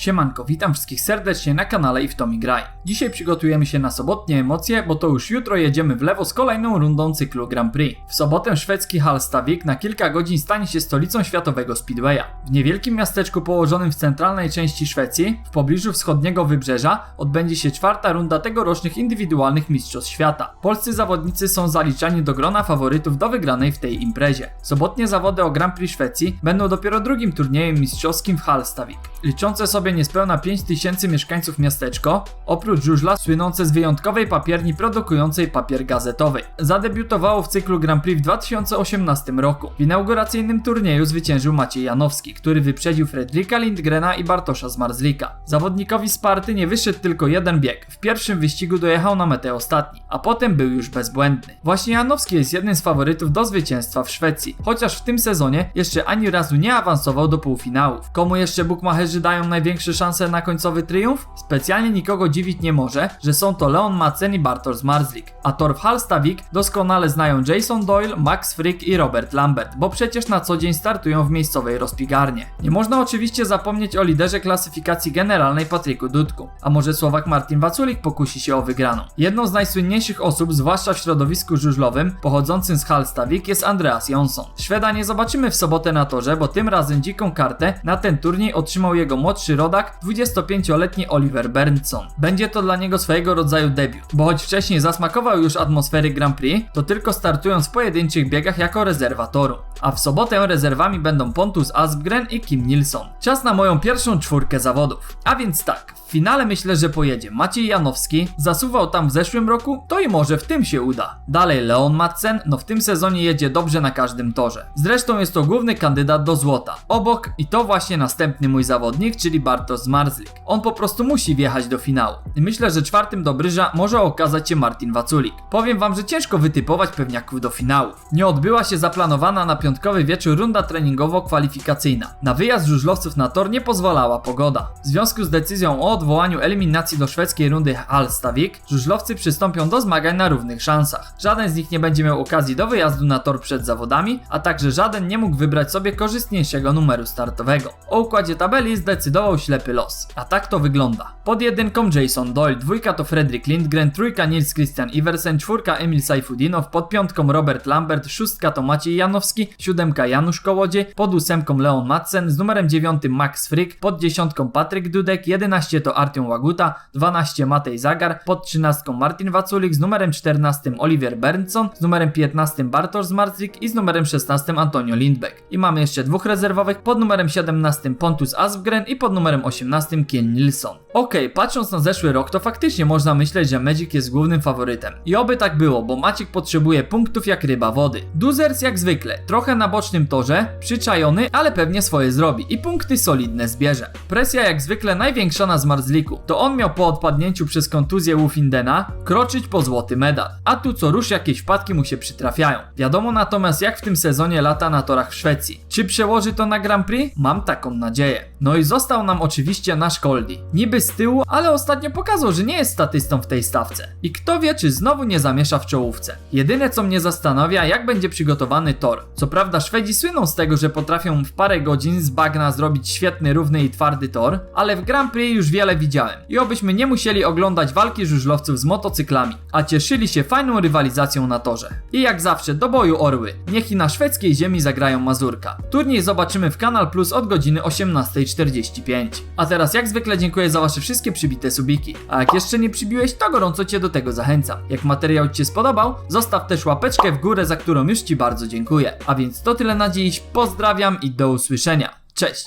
Siemanko, witam wszystkich serdecznie na kanale i w Tomi Graj. Dzisiaj przygotujemy się na sobotnie emocje, bo to już jutro jedziemy w lewo z kolejną rundą cyklu Grand Prix. W sobotę szwedzki Hallstavik na kilka godzin stanie się stolicą światowego Speedwaya. W niewielkim miasteczku położonym w centralnej części Szwecji, w pobliżu wschodniego wybrzeża, odbędzie się czwarta runda tegorocznych indywidualnych mistrzostw świata. Polscy zawodnicy są zaliczani do grona faworytów do wygranej w tej imprezie. Sobotnie zawody o Grand Prix Szwecji będą dopiero drugim turniejem mistrzowskim w Hallstavik. Liczące sobie niespełna 5000 mieszkańców miasteczko, oprócz żużla słynące z wyjątkowej papierni produkującej papier gazetowy. Zadebiutowało w cyklu Grand Prix w 2018 roku. W inauguracyjnym turnieju zwyciężył Maciej Janowski, który wyprzedził Fredrika Lindgrena i Bartosza Zmarzlika. Zawodnikowi Sparty nie wyszedł tylko jeden bieg. W pierwszym wyścigu dojechał na metę ostatni, a potem był już bezbłędny. Właśnie Janowski jest jednym z faworytów do zwycięstwa w Szwecji, chociaż w tym sezonie jeszcze ani razu nie awansował do półfinałów. Komu jeszcze bukmacherzy dają największe szanse na końcowy triumf? Specjalnie nikogo dziwić nie może, że są to Leon Madsen i Bartosz Zmarzlik, a tor w Hallstavik doskonale znają Jason Doyle, Max Frick i Robert Lambert, bo przecież na co dzień startują w miejscowej rozpigarnie. Nie można oczywiście zapomnieć o liderze klasyfikacji generalnej Patryku Dudku, a może Słowak Martin Waculik pokusi się o wygraną. Jedną z najsłynniejszych osób, zwłaszcza w środowisku żużlowym, pochodzącym z Hallstavik jest Andreas Jonsson. Szweda nie zobaczymy w sobotę na torze, bo tym razem dziką kartę na ten turniej otrzymał jego młodszy rodak, 25-letni Oliver Berndson. Będzie to dla niego swojego rodzaju debiut, bo choć wcześniej zasmakował już atmosfery Grand Prix, to tylko startując w pojedynczych biegach jako rezerwa toru. A w sobotę rezerwami będą Pontus Asbgren i Kim Nilsson. Czas na moją pierwszą czwórkę zawodów. A więc tak, w finale myślę, że pojedzie Maciej Janowski, zasuwał tam w zeszłym roku, to i może w tym się uda. Dalej Leon Madsen, no w tym sezonie jedzie dobrze na każdym torze. Zresztą jest to główny kandydat do złota. Obok i to właśnie następny mój zawodnik, czyli Bartosz Zmarzlik. On po prostu musi wjechać do finału. Myślę, że czwartym do bryża może okazać się Martin Waculik. Powiem wam, że ciężko wytypować pewniaków do finałów. Nie odbyła się zaplanowana na piątkowy wieczór runda treningowo-kwalifikacyjna. Na wyjazd żużlowców na tor nie pozwalała pogoda. W związku z decyzją o odwołaniu eliminacji do szwedzkiej rundy Hallstavik, żużlowcy przystąpią do zmagań na równych szansach. Żaden z nich nie będzie miał okazji do wyjazdu na tor przed zawodami, a także żaden nie mógł wybrać sobie korzystniejszego numeru startowego. O układzie tabeli zdecydował ślepy los. A tak to wygląda. Pod jedynką Jason Doyle, dwójka to Fredrik Lindgren, trójka Nils Christian Iversen, czwórka Emil Sajfudinow, pod piątką Robert Lambert, szóstka to Maciej Janowski, siódemka Janusz Kołodziej, pod ósemką Leon Madsen, z numerem dziewiątym Max Frick, pod dziesiątką Patryk Dudek, 11 to Artyom Łaguta, 12 Matej Zagar, pod trzynastką Martin Waculik, z numerem 14 Oliver Berndson, z numerem 15 Bartosz Zmarzlik i z numerem 16 Antonio Lindbeck. I mamy jeszcze dwóch rezerwowych, pod numerem 17 Pontus Asbgren i pod numerem 18 Kien Nilsson. Okej, patrząc na zeszły rok, to faktycznie można myśleć, że Magic jest głównym faworytem. I oby tak było, bo Maciek potrzebuje punktów jak ryba wody. Duzers jak zwykle, trochę na bocznym torze, przyczajony, ale pewnie swoje zrobi i punkty solidne zbierze. Presja jak zwykle największa na Zmarzliku. To on miał po odpadnięciu przez kontuzję Wolfindena kroczyć po złoty medal. A tu co rusz jakieś wpadki mu się przytrafiają. Wiadomo natomiast jak w tym sezonie lata na torach w Szwecji. Czy przełoży to na Grand Prix? Mam taką nadzieję. No i został nam oczywiście nasz Coldi. Niby z tyłu, ale ostatnio pokazał, że nie jest statystą w tej stawce. I kto wie, czy znowu nie zamiesza w czołówce. Jedyne co mnie zastanawia, jak będzie przygotowany tor. Co prawda Szwedzi słyną z tego, że potrafią w parę godzin z bagna zrobić świetny, równy i twardy tor, ale w Grand Prix już wiele widziałem. I obyśmy nie musieli oglądać walki żużlowców z motocyklami, a cieszyli się fajną rywalizacją na torze. I jak zawsze do boju orły. Niech i na szwedzkiej ziemi zagrają Mazurka. Turniej zobaczymy w Kanal Plus od godziny 18.45. A teraz jak zwykle dziękuję za wasze wszystkie przybite subiki. A jak jeszcze nie przybiłeś, to gorąco cię do tego zachęcam. Jak materiał ci się spodobał, zostaw też łapeczkę w górę, za którą już ci bardzo dziękuję. A więc to tyle na dziś, pozdrawiam i do usłyszenia. Cześć!